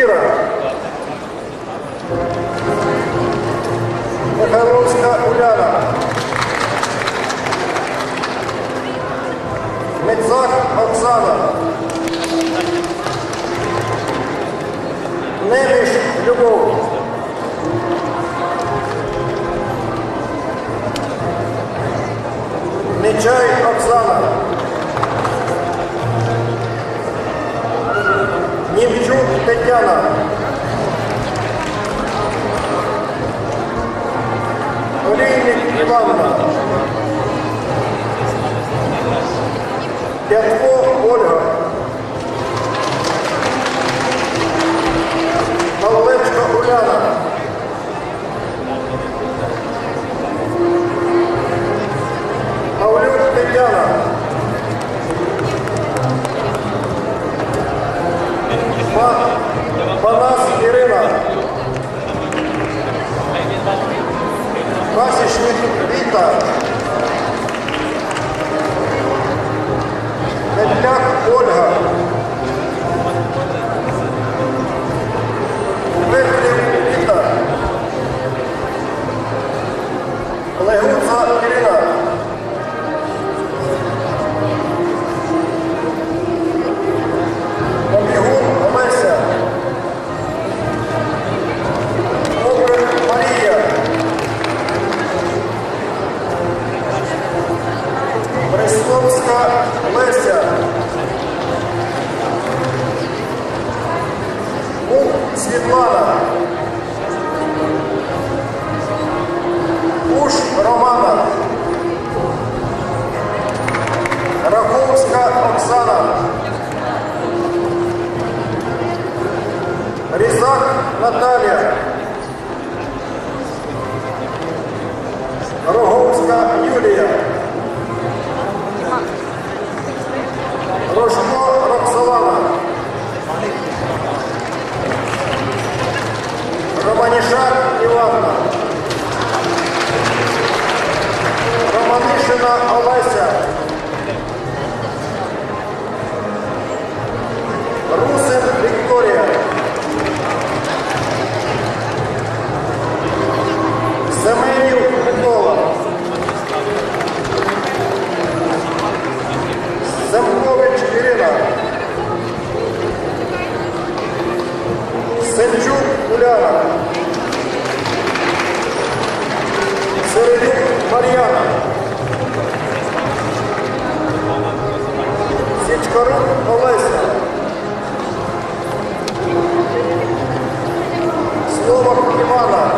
Мира. Михайловська Уляна. Медзак Оксана. Неміш Любов. Дем'яна. Олеся. Слово Івана.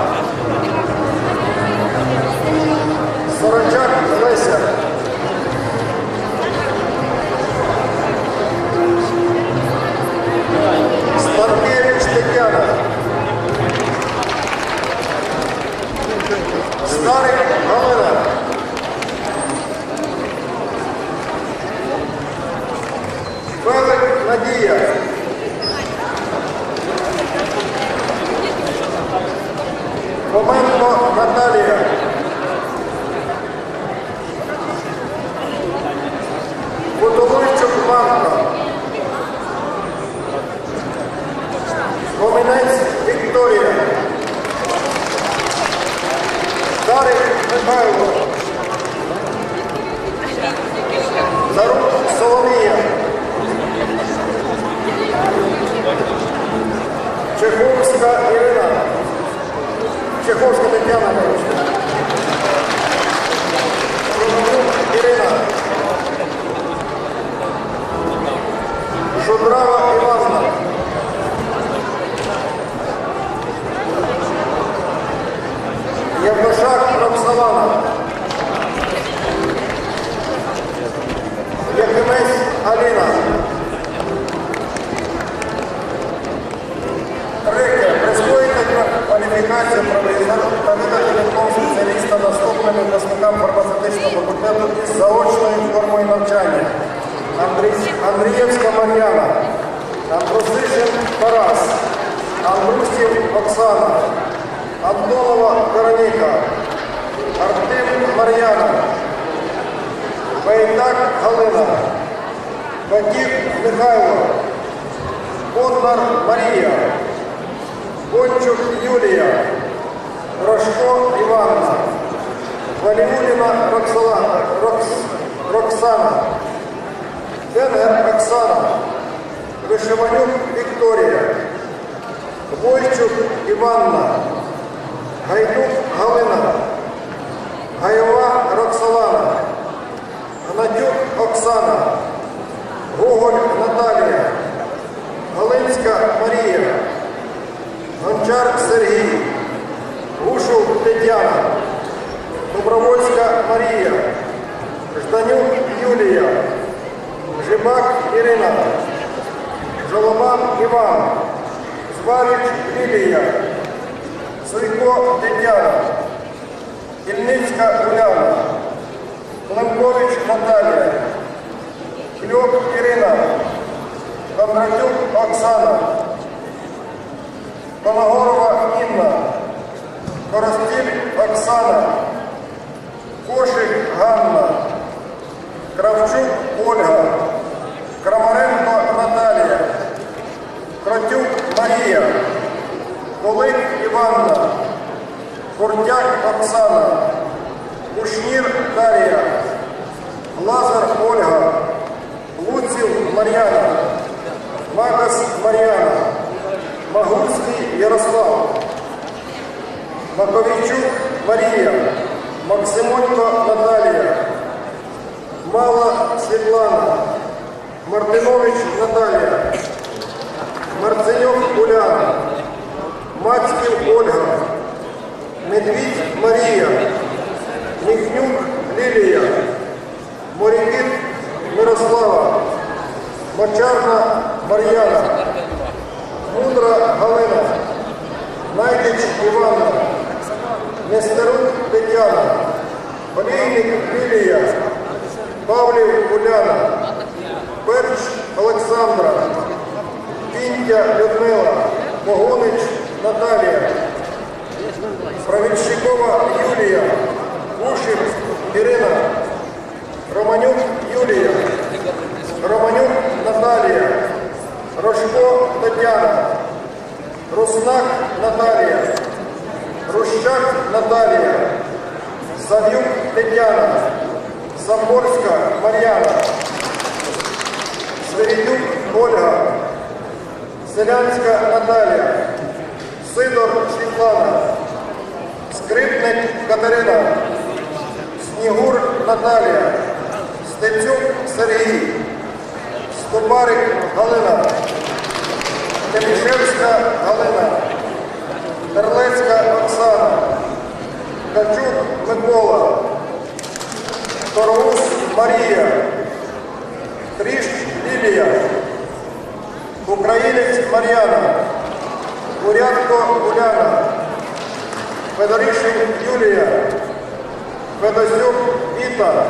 Sorry, Кудринська Мар'яна, Андрусишин Тарас, Андрусів Оксана, Антонова Вероніка, Артем Мар'яна, Байдак Галина, Батів Михайло, Коннар Марія, Кончук Юлія, Рожко Іванна, Валіуліна Роксана. Вишиванюк Вікторія, Войчук Іванна, Гайдук Галина, Гайова Роксолана, Гнатюк Оксана, Гоголь Наталія, Галинська Марія, Гончар Сергій, Гушув Тетяна, Добровольська Марія, Тетяна, Ільницька Уляна, Климкович Наталія, Кльок Ірина, Кондратюк Оксана, Кологорова Інна, Коростіль Оксана, Марія, Максимонько Наталія, Мала Світлана, Мартинович Наталія, Марценюк Уляна, Мацьків Ольга, Медвідь Марія, Міхнюк Лілія, Морякіт Мирослава, Мочарна Мар'яна, Мудра Галина, Найдич Іванна, Нестерук Тетяна, Олійник Лілія, Павлів Уляна, Перч Олександра, Пінтя Людмила, Погонич Наталія, Правільщикова Юлія, Ушик Ірина, Романюк Юлія, Романюк Наталія, Рожко Тетяна, Руснак Наталія, Рущак Наталія, Сав'юк Тетяна, Самборська Мар'яна, Свирідюк Ольга, Селянська Наталія, Сидор Світлана, Скрипник Катерина, Снігур Наталія, Стецюк Сергій, Стопарик Галина, Темішевська Галина, Терлецька Оксана, Качук Микола, Торгус Марія, Тріш Лілія, Українець Мар'яна, Бурятко Уляна, Федоришин Юлія, Федосюк Віта,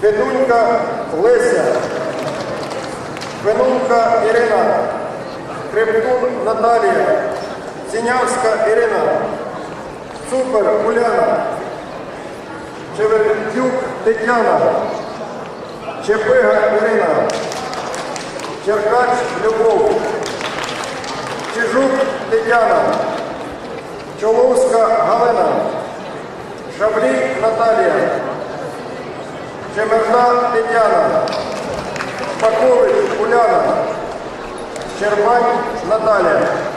Федунька Леся, Фенунка Ірина, Крептун Наталія, Сінявська Ірина, Цупер Уляна, Чевердюк Тетяна, Чепига Ірина, Черкач Любов, Чижук Тетяна, Чоловська Галина, Шаблій Наталія, Чемерда Тетяна, Пакович Уляна, Щербань Наталія.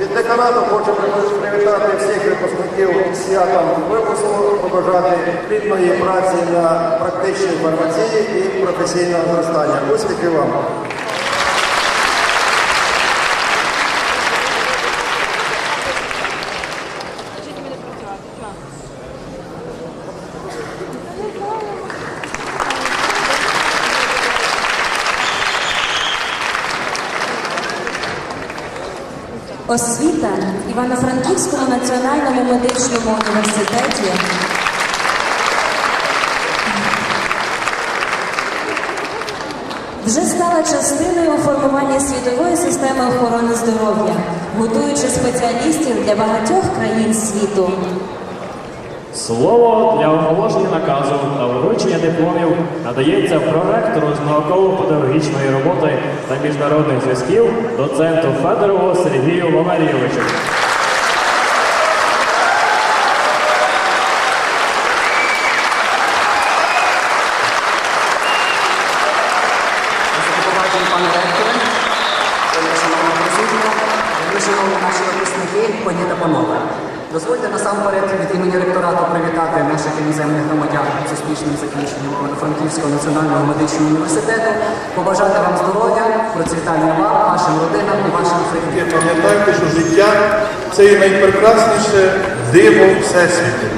Від деканату хочу привітати всіх випускників святом випуску, побажати плідної праці на практичній фармації і професійного зростання. Успіхів вам! Освіта Івано-Франківському національному медичному університеті вже стала частиною формування світової системи охорони здоров'я. готуючи спеціалістів для багатьох країн світу. Слово для оголошення наказу та вручення дипломів надається проректору з науково-педагогічної роботи та міжнародних зв'язків доценту Федорову Сергію Валерійовичу. Пане ректоре, шановна президія, шановні наші випускники, пані та панове. Дозвольте насамперед від імені ректорату привітати наших іноземних громадян з успішним закінченням Івано-Франківського національного медичного університету, побажати вам здоров'я, процвітання вам, вашим родинам і вашим країнам. Пам'ятайте, що життя це є найпрекрасніше диво Всесвіту,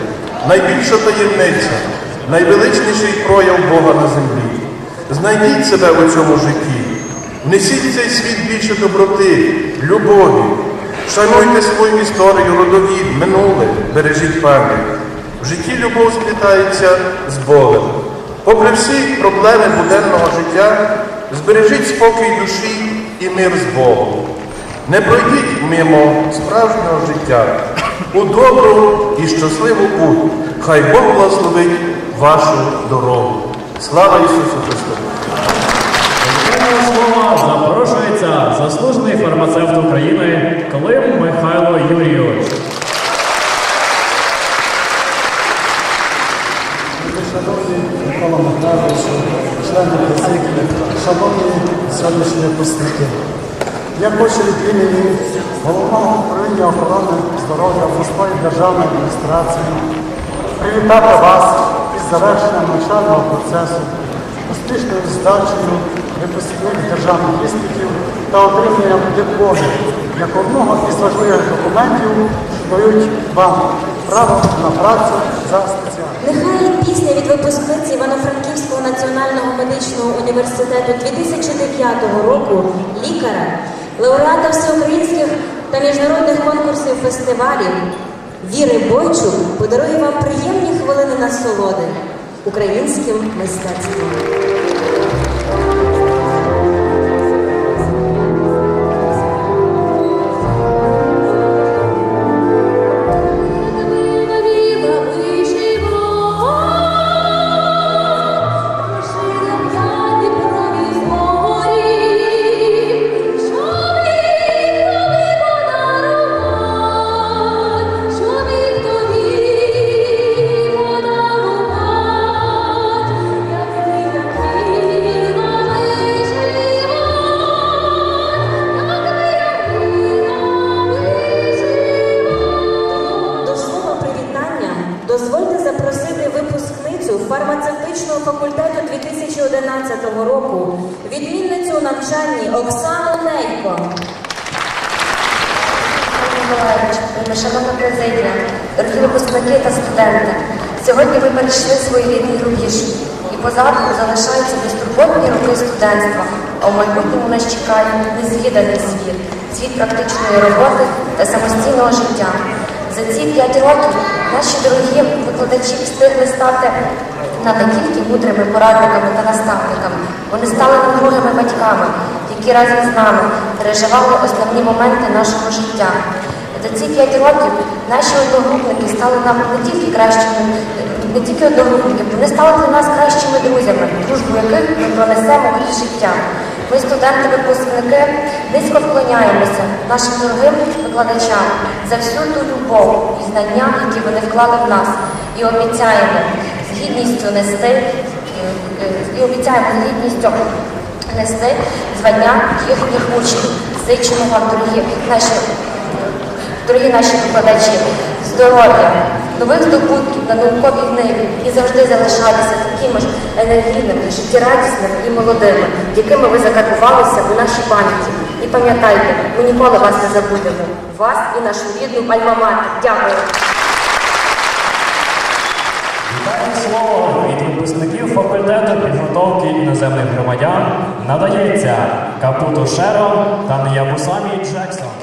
найбільша таємниця, найвеличніший прояв Бога на землі. Знайдіть себе у цьому житті, внесіть в цей світ більше доброти, любові, шануйте свою історію, родовід, минуле, бережіть пам'ять. В житті любов сплітається з болем. Попри всі проблеми буденного життя, збережіть спокій душі і мир з Богом. Не пройдіть мимо справжнього життя у добру і щасливу путь. Хай Бог благословить вашу дорогу. Слава Ісусу Христу! Заслужений фармацевт України Клим Михайло Юрійович. Шановні Микола Михайлович, члени президії, шановні сьогоднішні випускники. Я хочу від імені головного управління охорони здоров'я обласної державної адміністрації привітати вас із завершенням навчального процесу, успішною здачею випускних державних іспитів та отриманням дипломів як одного із важливих документів, дають вам право на працю за спеціальністю. Нехай пісня від випускниці Івано-Франківського національного медичного університету 2009 року лікаря, лауреата всеукраїнських та міжнародних конкурсів фестивалів Віри Бойчук подарує вам приємні хвилини насолоди українським мистецтвом. Сьогодні ви перейшли свої рідний рубіж і позаду залишаються безтурботні роки студентства, а в майбутньому нас чекає незвіданий світ, світ практичної роботи та самостійного життя. За ці п'ять років наші дорогі викладачі встигли стати не тільки мудрими порадниками та наставниками, вони стали другими батьками, які разом з нами переживали основні моменти нашого життя. За ці п'ять років наші одногрупники стали нам не тільки кращими, не тільки одногрупники, вони стали для нас кращими друзями, дружбу яких ми пронесемо крізь життя. Ми, студенти-випускники, низько вклоняємося нашим дорогим викладачам за всю ту любов і знання, які вони вклали в нас, і обіцяємо з гідністю нести, е, е, і обіцяємо з гідністю нести звання їхніх учнів. Зичимо вам, дорогі наші Дорогі наші викладачі, здоров'я, нових здобутків на науковій ниві і завжди залишатися такими ж енергійними, життєрадісними і молодими, якими ви закарбувалися у нашій пам'яті. І пам'ятайте, ми ніколи вас не забудемо. Вас і нашу рідну альма-матер. Дякую. Вітаю слово від випускників факультету підготовки іноземних громадян надається Капуту Шеро та Неябусамі Джексон.